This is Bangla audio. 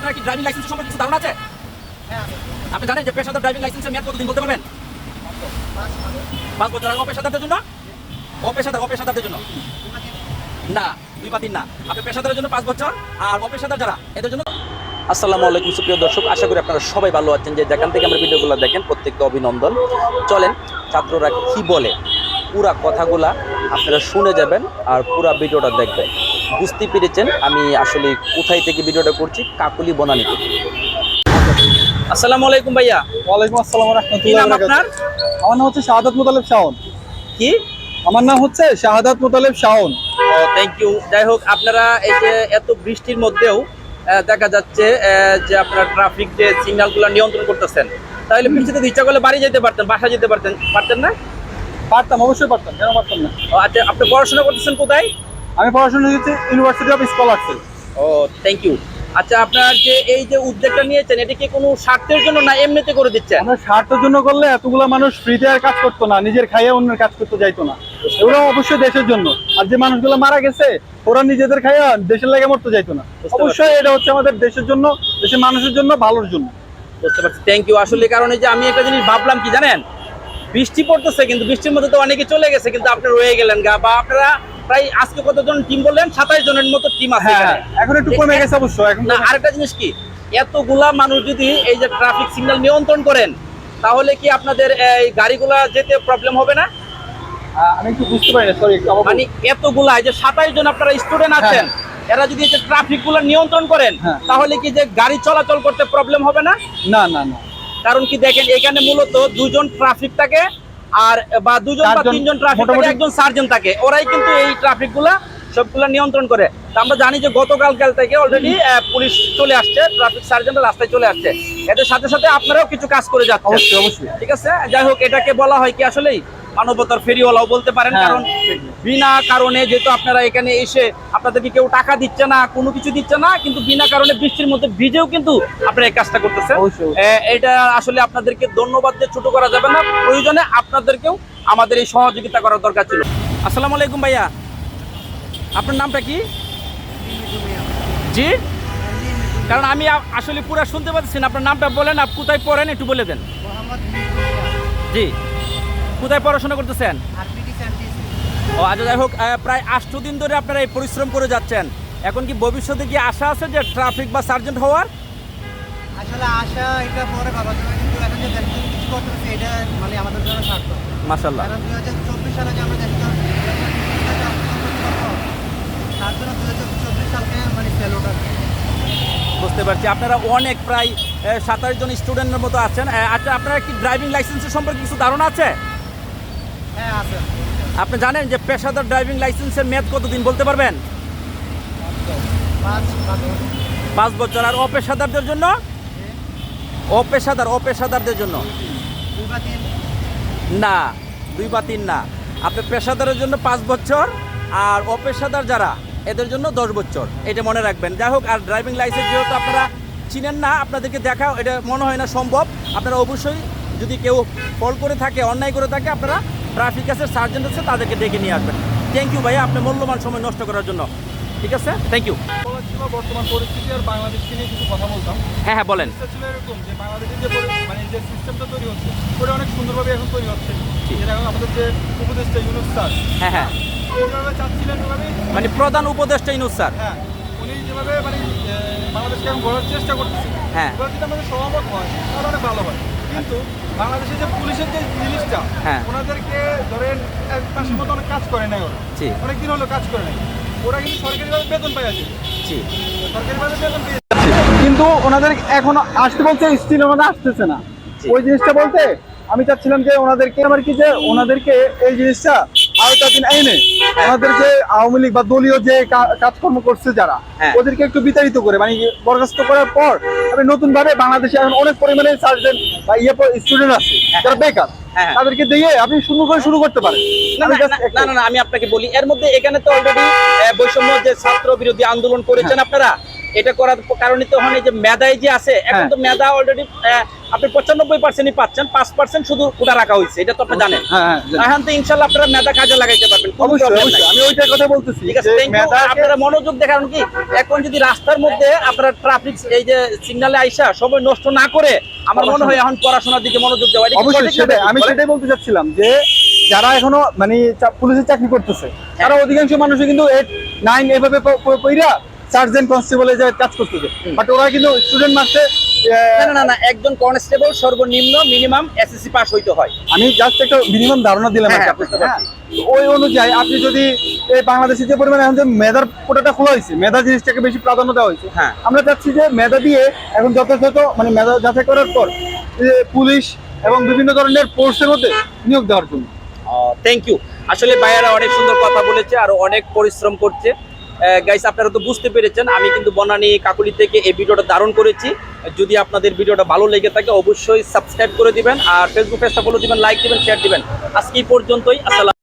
আপনার কি ড্রাইভিং লাইসেন্স সম্পর্কে কিছু ধারণা আছে? আপনি জানেন যে পেশাদার ড্রাইভিং লাইসেন্সের মেয়াদ কতদিন বলতে পারবেন? পাঁচ বছর অপেশাদারদের জন্য? অপেশাদার, অপেশাদারদের জন্য। না, দুই বা তিন না। আপনি পেশাদারের জন্য পাঁচ বছর, আর অপেশাদার যারা, এদের জন্য আসসালামু আলাইকুম, সুপ্রিয় দর্শক। আশা করি আপনারা সবাই ভালো আছেন যে যেখান থেকে আমরা ভিডিওগুলো দেখেন, প্রত্যেককে অভিনন্দন। চলেন, ছাত্ররা কি বলে? পুরা কথাগুলা আপনারা শুনে যাবেন আর পুরা ভিডিওটা দেখবেন। বুঝতে পেরেছেন আমি আসলে কোথায় থেকে ভিডিওটা করছি কাকুলি বনানি থেকে। আসসালামু আলাইকুম ভাইয়া। ওয়ালাইকুম আসসালাম কি নাম আপনার? আমার নাম হচ্ছে শাহাদাত মোতালেব শাওন। কি? আমার নাম হচ্ছে শাহাদাত মোতালেব শাওন। থ্যাংক ইউ যাই হোক আপনারা এই যে এত বৃষ্টির মধ্যেও দেখা যাচ্ছে আহ, যে আপনার ট্রাফিক যে সিগন্যালগুলো নিয়ন্ত্রণ করতেছেন তাহলে বৃষ্টিতে ইচ্ছা করলে বাড়ি যেতে পারতেন বাসা যেতে পারতেন পারতেন না? পারতাম অবশ্যই পারতাম কেন পারতাম না। আচ্ছা আপনি পড়াশোনা করতেছেন কোথায়? আমি পড়াশোনা করছি ইউনিভার্সিটি অফ স্কলারশিপ ও থ্যাংক ইউ আচ্ছা আপনার যে এই যে উদ্যোগটা নিয়েছেন এটা কি কোনো স্বার্থের জন্য না এমনিতে করে দিচ্ছেন? আমরা স্বার্থের জন্য করলে এতগুলা মানুষ ফ্রিতে আর কাজ করতো না নিজের খাইয়ে অন্যের কাজ করতে যাইতো না। ওরা অবশ্যই দেশের জন্য। আর যে মানুষগুলো মারা গেছে ওরা নিজেদের খাইয়ে দেশের লাগে মরতে যাইতো না। অবশ্যই এটা হচ্ছে আমাদের দেশের জন্য দেশের মানুষের জন্য ভালোর জন্য। বুঝতে পারছি। থ্যাংক ইউ আসলে কারণে যে আমি একটা জিনিস ভাবলাম কি জানেন? বৃষ্টি পড়তেছে কিন্তু বৃষ্টির মধ্যে তো অনেকে চলে গেছে কিন্তু আপনি রয়ে গেলেন গা। বা আপনারা প্রায় আজকে কতজন টিম বললেন? সাতাইশ জনের মতো টিম আছে হ্যাঁ এখন। একটু কমে গেছে অবশ্য এখন না আরেকটা জিনিস কি? এতগুলা মানুষ যদি এই যে ট্রাফিক সিগন্যাল নিয়ন্ত্রণ করেন তাহলে কি আপনাদের এই গাড়িগুলা যেতে প্রবলেম হবে না? আমি একটু বুঝতে পারি না সরি মানে এতগুলা এই যে সাতাইশ জন আপনারা স্টুডেন্ট আছেন এরা যদি এই যে ট্রাফিকগুলা নিয়ন্ত্রণ করেন হ্যাঁ। তাহলে কি যে গাড়ি চলাচল করতে প্রবলেম হবে না? না না না। কারণ কি দেখেন এখানে মূলত দুজন ট্রাফিক থাকে আর বা দুজন বা তিনজন ট্রাফিক একজন সার্জন থাকে ওরাই কিন্তু এই ট্রাফিকগুলা সবগুলা নিয়ন্ত্রণ করে। তা আমরা জানি যে গতকাল কাল থেকে অলরেডি পুলিশ চলে আসছে ট্রাফিক সার্জেন্টরা রাস্তায় চলে আসছে। এদের সাথে সাথে আপনারাও কিছু কাজ করে যাচ্ছেন। অবশ্যই অবশ্যই। ঠিক আছে? যাই হোক এটাকে বলা হয় কি আসলেই মানবতার ফেরিওয়ালাও বলতে পারেন হ্যাঁ। কারণ বিনা কারণে যেহেতু আপনারা এখানে এসে আপনাদেরকে কেউ টাকা দিচ্ছে না কোনো কিছু দিচ্ছে না কিন্তু বিনা কারণে বৃষ্টির মধ্যে ভিজেও কিন্তু আপনারা এই কাজটা করতেছেন। এটা আসলে আপনাদেরকে ধন্যবাদ দিয়ে ছোট করা যাবে না প্রয়োজনে আপনাদেরকেও আমাদের এই সহযোগিতা করার দরকার ছিল। আসসালামু আলাইকুম ভাইয়া। আপনার নামটা কি? জি? কারণ আমি আসলে পুরো শুনতে পাচ্ছি না আপনার নামটা বলেন আপনি কোথায় পড়েন একটু বলে দেন। জি। কোথায় পড়াশোনা করতেছেন? ও আচ্ছা যাই হোক প্রায় আষ্ট দিন ধরে আপনারা এই পরিশ্রম করে যাচ্ছেন। এখন কি ভবিষ্যতে কি আশা আছে যে ট্রাফিক বা সার্জেন্ট হওয়ার? আসলে আশা এটা পরে ভাবা যাবে কিন্তু এখন যে কিছু করতেছে এটা মানে আমাদের জন্য স্বার্থ মাসাল্লাহ কারণ দুই হাজার চব্বিশ সালে যে আমরা দেশটা তার জন্য দুই হাজার চব্বিশ সালকে মানে সেলোটা বুঝতে পারছি। আপনারা অনেক প্রায় সাতাশ জন স্টুডেন্টের মতো আছেন। আচ্ছা আপনারা কি ড্রাইভিং লাইসেন্সের সম্পর্কে কিছু ধারণা আছে? হ্যাঁ আছে। আপনি জানেন যে পেশাদার ড্রাইভিং লাইসেন্সের মেয়াদ কতদিন বলতে পারবেন? পাঁচ বছর। আর অপেশাদারদের জন্য? অপেশাদার অপেশাদারদের জন্য? না দুই বা তিন না। আপনি পেশাদারের জন্য পাঁচ বছর আর অপেশাদার যারা এদের জন্য দশ বছর। এটা মনে রাখবেন। যাই হোক আর ড্রাইভিং লাইসেন্স যেহেতু আপনারা চিনেন না আপনাদেরকে দেখা এটা মনে হয় না সম্ভব। আপনারা অবশ্যই যদি কেউ ফল করে থাকে অন্যায় করে থাকে আপনারা ট্রাফিক আছে সার্জেন্ট আছে তাদেরকে ডেকে নিয়ে আসবেন। থ্যাংক ইউ ভাইয়া আপনি মূল্যবান সময় নষ্ট করার জন্য। ঠিক আছে? থ্যাংক ইউ বর্তমান পরিস্থিতি আর বাংলাদেশকে নিয়ে কিছু কথা বলতাম। হ্যাঁ হ্যাঁ বলেন। ছিল এরকম যে বাংলাদেশের যে মানে যে সিস্টেমটা তৈরি হচ্ছে ওটা অনেক সুন্দরভাবে এখন তৈরি হচ্ছে। যেটা এখন আমাদের যে উপদেষ্টা ইউনুস স্যার। হ্যাঁ হ্যাঁ। যেভাবে চাচ্ছিলেন ওভাবে মানে প্রধান উপদেষ্টা ইনুস স্যার। হ্যাঁ উনি যেভাবে মানে বাংলাদেশকে এখন গড়ার চেষ্টা করতেছে। হ্যাঁ। যদি আমাদের সহমত হয় তাহলে অনেক ভালো হয়। কিন্তু বাংলাদেশের যে পুলিশের যে জিনিসটা হ্যাঁ। ওনাদেরকে ধরেন এক মাসের মতো অনেক কাজ করে নাই ওরা। জি। অনেক দিন হলো কাজ করে নাই। ওরা কিন্তু সরকারিভাবে বেতন পাই আছে জি। সরকারিভাবে বেতন পেয়ে কিন্তু ওনাদের এখন আসতে বলছে স্টিল ওনাদের আসতেছে না। ওই জিনিসটা বলতে আমি চাচ্ছিলাম যে ওনাদেরকে আমার কি যে ওনাদেরকে এই জিনিসটা আওতা দিন এনে ওনাদের যে আওয়ামী লীগ বা দলীয় যে কাজকর্ম করছে যারা হ্যাঁ। ওদেরকে একটু বিতাড়িত করে মানে বরখাস্ত করার পর আমি নতুন ভাবে বাংলাদেশে এখন অনেক পরিমাণে সার্জেন্ট বা ইয়ে স্টুডেন্ট আছে যারা বেকার হ্যাঁ। তাদেরকে দিয়ে আপনি শুরু করে শুরু করতে পারেন না আমি না, আমি আপনাকে বলি এর মধ্যে এখানে তো অলরেডি বৈষম্য যে ছাত্র বিরোধী আন্দোলন করেছেন হ্যাঁ। আপনারা এটা করার কারণে তো ওখানে যে মেধায় যে আছে এখন হ্যাঁ। তো মেধা অলরেডি আপনি পঁচানব্বই পার্সেন্টই পাচ্ছেন পাঁচ পার্সেন্ট শুধু ওটা রাখা হয়েছে এটা তো আপনি জানেন হ্যাঁ হ্যাঁ। এখন তো ইনশাল্লাহ আপনারা মেধা কাজে লাগাইতে পারবেন। আমি ওইটার কথা বলতেছি ঠিক আছে আপনারা মনোযোগ দেখান কি এখন যদি রাস্তার মধ্যে আপনারা ট্রাফিক এই যে সিগনালে আইসা সময় নষ্ট না করে আমার মনে হয় এখন পড়াশোনার দিকে মনোযোগ দেওয়া অবশ্যই সেটাই আমি সেটাই বলতে চাচ্ছিলাম যে যারা এখনও মানে পুলিশের চাকরি করতেছে তারা অধিকাংশ মানুষই কিন্তু এইট নাইন এভাবে পইরা সার্জেন্ট কনস্টেবলে যায় কাজ করতেছে। বাট ওরা কিন্তু স্টুডেন্ট মার্কসে না না না একজন কনস্টেবল সর্বনিম্ন মিনিমাম এসএসসি পাস হইতে হয়। আমি জাস্ট একটা মিনিমাম ধারণা দিলাম হ্যাঁ, হ্যাঁ, ওই অনুযায়ী আপনি যদি এই বাংলাদেশে যে পরিমাণে এখন যে মেধার কোটাটা খোলা হয়েছে মেধা জিনিসটাকে বেশি প্রাধান্য দেওয়া হয়েছে হ্যাঁ। আমরা চাচ্ছি যে মেধা দিয়ে এখন যথাযথ মানে মেধা যাচাই করার পর পুলিশ এবং বিভিন্ন ধরনের পোস্টের মধ্যে নিয়োগ দেওয়ার জন্য। থ্যাংক ইউ আসলে ভাইয়ারা অনেক সুন্দর কথা বলেছে আর অনেক পরিশ্রম করছে। গাইস আপনারা তো বুঝতে পেরেছেন, আমি কিন্তু বনানি কাকুলি থেকে এই ভিডিওটা দারুণ করেছি। যদি আপনাদের ভিডিওটা ভালো লেগে থাকে, অবশ্যই সাবস্ক্রাইব করে দিবেন আর ফেসবুক পেজটা ফলো দিবেন লাইক দিবেন শেয়ার দিবেন। আজকে পর্যন্তই, আসসালাম